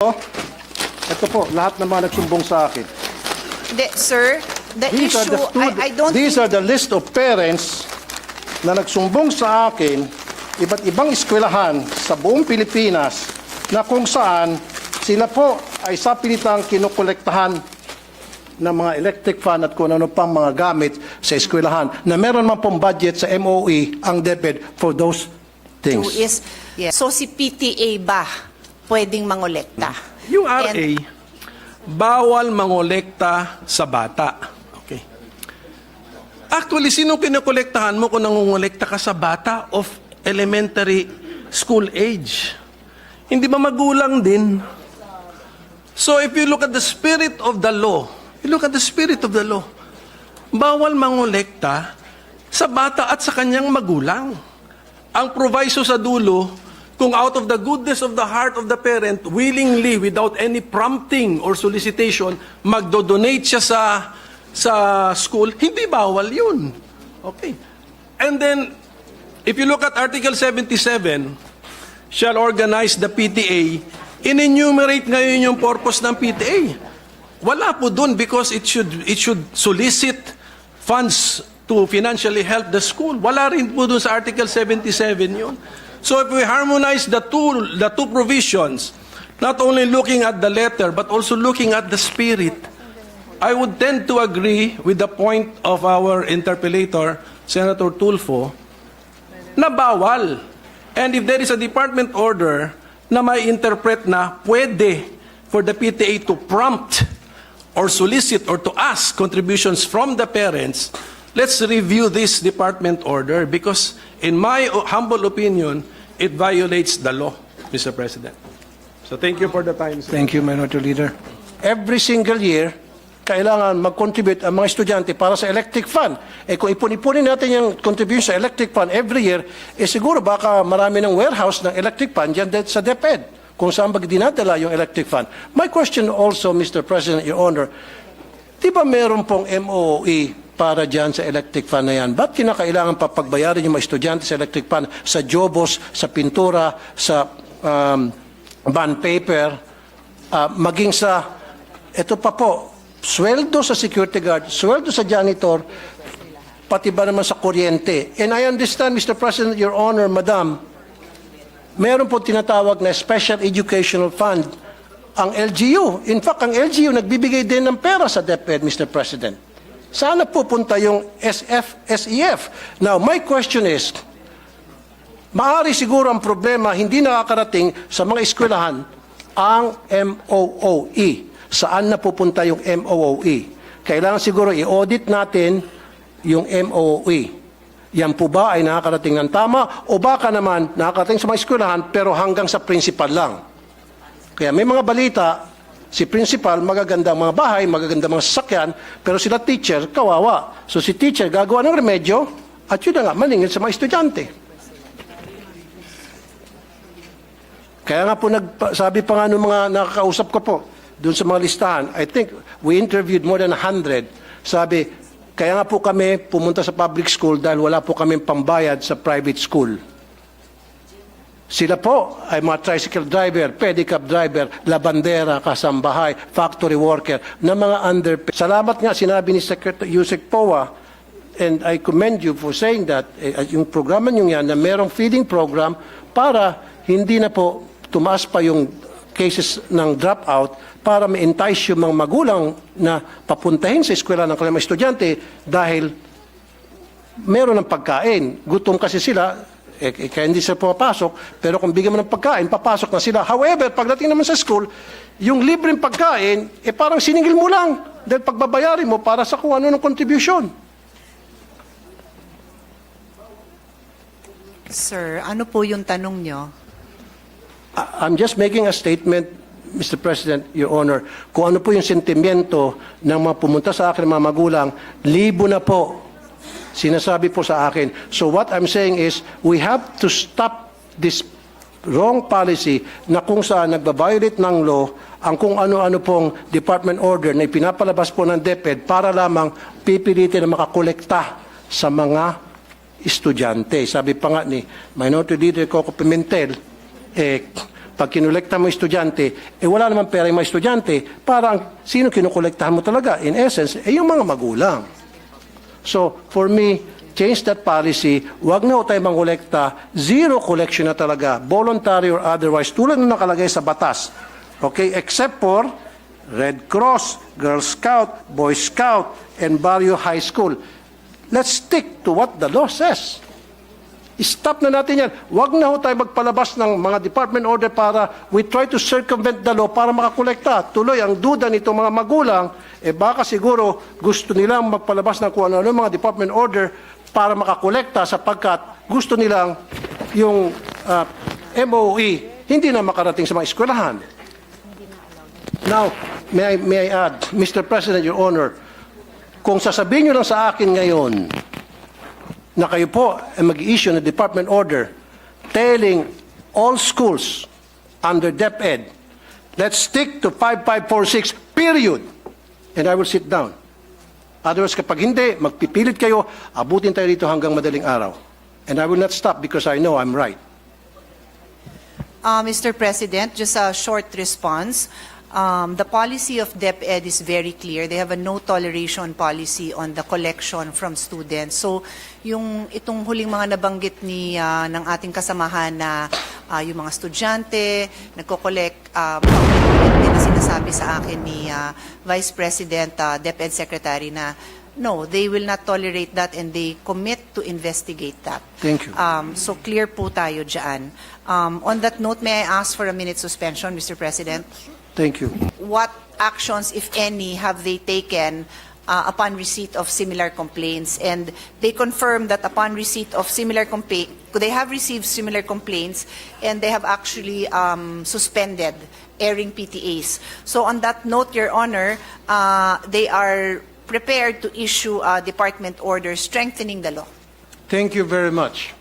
Ito po, lahat ng mga nagsumbong sa akin. The, sir, the These are issue, the I, I don't These think, are the list of parents na nagsumbong sa akin iba't ibang eskwelahan sa buong Pilipinas na kung saan sila po ay sa pilitang kinukolektahan ng mga electric fan at kung ano pang mga gamit sa eskwelahan na meron man pong budget sa MOE ang DepEd for those things. is, yeah. so si PTA ba pwedeng mangolekta? Yung RA, And- bawal mangolekta sa bata. Okay. Actually, sino kinokolektahan mo kung nangongolekta ka sa bata of elementary school age? Hindi ba magulang din? So if you look at the spirit of the law, you look at the spirit of the law, bawal mangolekta sa bata at sa kanyang magulang. Ang proviso sa dulo, kung out of the goodness of the heart of the parent, willingly, without any prompting or solicitation, magdodonate siya sa, sa school, hindi bawal yun. Okay. And then, if you look at Article 77, shall organize the PTA, in-enumerate ngayon yung purpose ng PTA. Wala po dun because it should, it should solicit funds to financially help the school. Wala rin po dun sa Article 77 yun. So if we harmonize the two, the two provisions, not only looking at the letter, but also looking at the spirit, I would tend to agree with the point of our interpellator, Senator Tulfo, na bawal. And if there is a department order na may interpret na pwede for the PTA to prompt or solicit or to ask contributions from the parents, let's review this department order because in my humble opinion, it violates the law, Mr. President. So thank you for the time. sir. Thank you, Minority Leader. Every single year, kailangan mag-contribute ang mga estudyante para sa electric fund. Eh kung ipon-ipunin natin yung contribution sa electric fund every year, eh siguro baka marami ng warehouse ng electric fund dyan sa DepEd kung saan ba dinadala yung electric fund. My question also, Mr. President, Your Honor, di ba meron pong MOE para dyan sa electric fund na yan? Ba't kinakailangan pa pagbayarin yung mga estudyante sa electric fund sa jobos, sa pintura, sa um, bond paper, ah, maging sa, ito pa po, sweldo sa security guard, sweldo sa janitor, pati ba naman sa kuryente. And I understand, Mr. President, Your Honor, Madam, meron po tinatawag na Special Educational Fund ang LGU. In fact, ang LGU nagbibigay din ng pera sa DepEd, Mr. President. Sana pupunta yung SF, SEF. Now, my question is, Maari siguro ang problema hindi nakakarating sa mga eskwelahan ang MOOE. Saan na pupunta yung MOOE? Kailangan siguro i-audit natin yung MOOE. Yan po ba ay nakakarating ng tama o baka naman nakakarating sa mga eskwelahan pero hanggang sa principal lang? Kaya may mga balita, si principal, magagandang mga bahay, magagandang mga sasakyan, pero sila teacher, kawawa. So si teacher gagawa ng remedyo at yun na nga, maningil sa mga estudyante. Kaya nga po nag, sabi pa nga nung mga nakakausap ko po doon sa mga listahan, I think we interviewed more than 100. Sabi, kaya nga po kami pumunta sa public school dahil wala po kami pambayad sa private school. Sila po ay mga tricycle driver, pedicab driver, labandera, kasambahay, factory worker, na mga underpaid. Salamat nga, sinabi ni Secretary Yusek Powa, and I commend you for saying that, eh, yung programa nyo yan, na merong feeding program para hindi na po tumaas pa yung cases ng dropout para ma-entice yung mga magulang na papuntahin sa eskwela ng kanilang estudyante dahil meron ng pagkain. Gutom kasi sila, eh, eh, kaya hindi sila pumapasok, pero kung bigyan mo ng pagkain, papasok na sila. However, pagdating naman sa school, yung libreng pagkain, eh parang siningil mo lang dahil pagbabayarin mo para sa kung ano ng contribution. Sir, ano po yung tanong nyo? I- I'm just making a statement, Mr. President, Your Honor, kung ano po yung sentimiento ng mga pumunta sa akin, mga magulang, libo na po sinasabi po sa akin. So what I'm saying is, we have to stop this wrong policy na kung saan nagbabiolate ng law ang kung ano-ano pong department order na ipinapalabas po ng DepEd para lamang pipilitin na makakolekta sa mga estudyante. Sabi pa nga ni Minority Leader Coco Pimentel, eh, pag kinolekta mo estudyante, eh wala naman pera yung mga estudyante, parang sino kinukolektahan mo talaga? In essence, eh yung mga magulang. So, for me, change that policy. Huwag na tayo mangolekta. Zero collection na talaga. Voluntary or otherwise. Tulad na nakalagay sa batas. Okay? Except for Red Cross, Girl Scout, Boy Scout, and Barrio High School. Let's stick to what the law says. Stop na natin yan. Huwag na ho tayo magpalabas ng mga department order para we try to circumvent the law para makakolekta. Tuloy, ang duda nito mga magulang, eh baka siguro gusto nilang magpalabas ng kung ano mga department order para makakolekta sapagkat gusto nilang yung ah, MOE hindi na makarating sa mga eskwelahan. Now, may I, may I add, Mr. President, Your Honor, kung sasabihin nyo lang sa akin ngayon na kayo po ay mag-issue ng department order telling all schools under DepEd, let's stick to 5546, period. And I will sit down. Otherwise, kapag hindi, magpipilit kayo, abutin tayo dito hanggang madaling araw. And I will not stop because I know I'm right. Uh, Mr. President, just a short response. Um, the policy of DepEd is very clear. They have a no toleration policy on the collection from students. So, yung itong huling mga nabanggit ni ah, ng ating kasamahan na ah, yung mga estudyante nagko-collect um, na sinasabi sa akin ni ah, Vice President ah, DepEd Secretary na no, they will not tolerate that and they commit to investigate that. Thank you. Um, so clear po tayo dyan. Um, on that note, may I ask for a minute suspension, Mr. President? Thank you. What actions, if any, have they taken uh, upon receipt of similar complaints? And they confirm that upon receipt of similar complaint, they have received similar complaints and they have actually um, suspended airing PTAs. So on that note, Your Honor, uh, they are prepared to issue a department order strengthening the law. Thank you very much.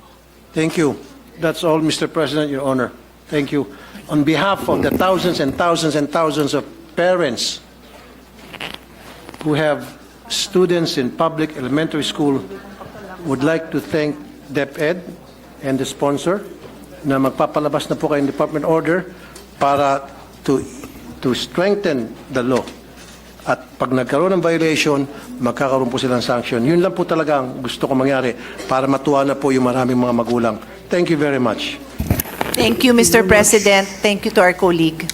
Thank you. That's all, Mr. President, Your Honor. Thank you. On behalf of the thousands and thousands and thousands of parents who have students in public elementary school, would like to thank DepEd and the sponsor na magpapalabas na po kayong department order para to to strengthen the law. At pag nagkaroon ng violation, magkakaroon po silang sanction. Yun lang po talaga ang gusto ko mangyari para matuwa na po yung maraming mga magulang. Thank you very much. Thank you, Mr. President. Thank you to our colleague.